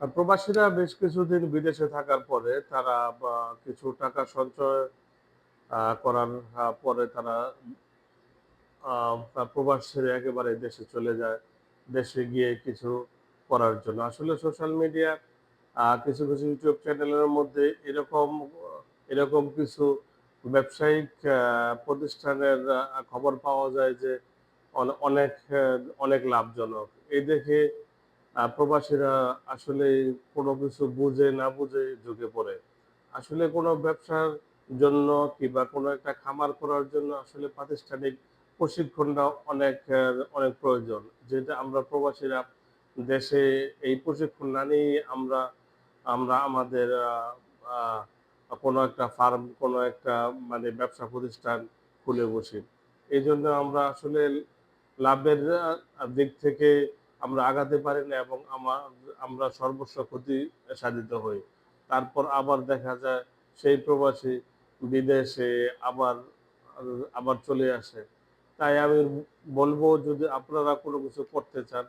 প্রবাসীরা বেশ কিছুদিন বিদেশে থাকার পরে তারা কিছু টাকা সঞ্চয় করার পরে তারা প্রবাস ছেড়ে একেবারে দেশে চলে যায়, দেশে গিয়ে কিছু করার জন্য। আসলে সোশ্যাল মিডিয়া কিছু কিছু ইউটিউব চ্যানেলের মধ্যে এরকম এরকম কিছু ব্যবসায়িক প্রতিষ্ঠানের খবর পাওয়া যায় যে অনেক অনেক লাভজনক। এই দেখে প্রবাসীরা আসলে কোনো কিছু বুঝে না বুঝে ঝুঁকে পড়ে। আসলে কোনো ব্যবসার জন্য কিংবা কোনো একটা খামার করার জন্য আসলে প্রাতিষ্ঠানিক প্রশিক্ষণটা অনেক অনেক প্রয়োজন। যেটা আমরা প্রবাসীরা দেশে এই প্রশিক্ষণ না নিয়ে আমরা আমরা আমাদের কোনো একটা ফার্ম, কোনো একটা মানে ব্যবসা প্রতিষ্ঠান খুলে বসি। এই জন্য আমরা আসলে লাভের দিক থেকে আমরা আগাতে পারি না এবং আমার, আমরা সর্বস্ব ক্ষতি সাধিত হই। তারপর আবার দেখা যায় সেই প্রবাসী বিদেশে আবার আবার চলে আসে। তাই আমি বলব যদি আপনারা কোনো কিছু করতে চান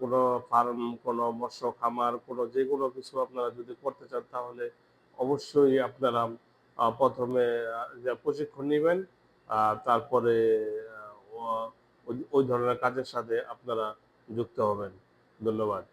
কোনো ফার্ম, কোনো মৎস্য, খামার, কোনো যে কোনো কিছু আপনারা যদি করতে চান, তাহলে অবশ্যই আপনারা প্রথমে প্রশিক্ষণ নেবেন তারপরে ওই ধরনের কাজের সাথে আপনারা যুক্ত হবেন। ধন্যবাদ।